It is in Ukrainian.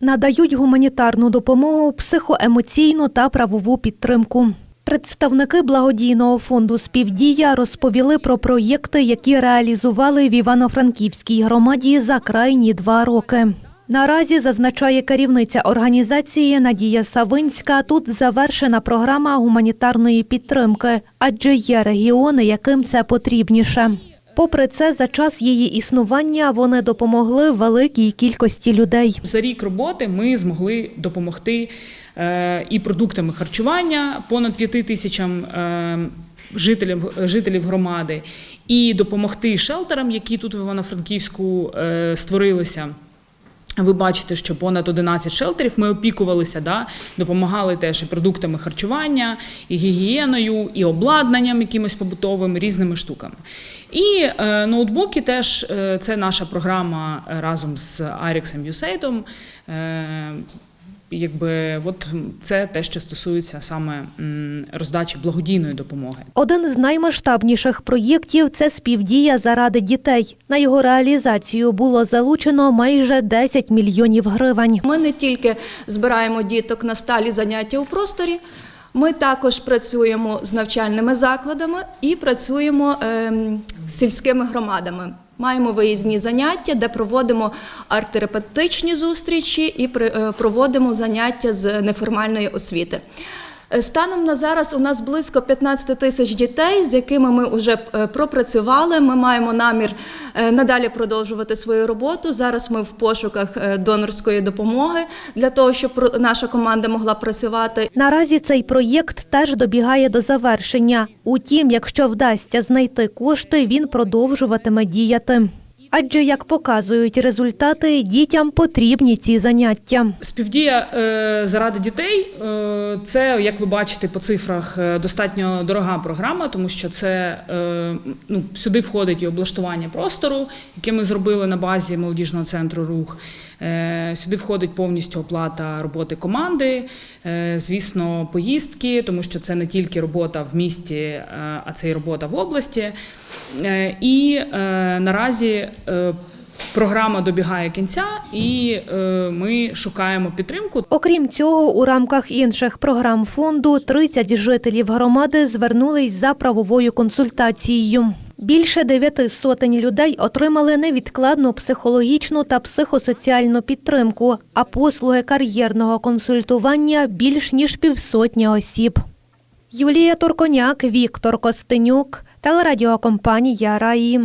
надають гуманітарну допомогу, психоемоційну та правову підтримку. Представники благодійного фонду Співдія розповіли про проєкти, які реалізували в Івано-Франківській громаді за крайні два роки. Наразі зазначає керівниця організації Надія Савинська. Тут завершена програма гуманітарної підтримки, адже є регіони, яким це потрібніше. Попри це, за час її існування вони допомогли великій кількості людей. За рік роботи ми змогли допомогти е, і продуктами харчування понад п'яти тисячам е, жителів, жителів громади, і допомогти шелтерам, які тут в Івано-Франківську е, створилися. Ви бачите, що понад 11 шелтерів ми опікувалися, да, допомагали теж і продуктами харчування, і гігієною, і обладнанням якимось побутовим, різними штуками. І е, ноутбуки теж е, це наша програма е, разом з Аріксом Юсейдом. Е, якби от це те, що стосується саме роздачі благодійної допомоги. Один з наймасштабніших проєктів це співдія заради дітей. На його реалізацію було залучено майже 10 мільйонів гривень. Ми не тільки збираємо діток на сталі заняття у просторі, ми також працюємо з навчальними закладами і працюємо ем, з сільськими громадами. Маємо виїзні заняття, де проводимо арт-терапевтичні зустрічі і е, проводимо заняття з неформальної освіти. Е, Станом на зараз у нас близько 15 тисяч дітей, з якими ми вже е, пропрацювали. Ми маємо намір е, надалі продовжувати свою роботу. Зараз ми в пошуках донорської допомоги для того, щоб наша команда могла працювати. Наразі цей проєкт теж добігає до завершення. Утім, якщо вдасться знайти кошти, він продовжуватиме діяти. Адже, як показують результати, дітям потрібні ці заняття. Співдія е, заради дітей е, це, як ви бачите по цифрах, е, достатньо дорога програма, тому що це ну, сюди входить і облаштування простору, яке ми зробили на базі молодіжного центру рух. Е, сюди входить повністю оплата роботи команди, е, звісно, поїздки, тому що це не тільки робота в місті, е, а це і робота в області. І наразі. Програма добігає кінця, і е, ми шукаємо підтримку. Окрім цього, у рамках інших програм фонду 30 жителів громади звернулись за правовою консультацією. Більше дев'яти сотень людей отримали невідкладну психологічну та психосоціальну підтримку, а послуги кар'єрного консультування більш ніж півсотні осіб. Юлія Турконяк, Віктор Костенюк, телерадіокомпанія Раї.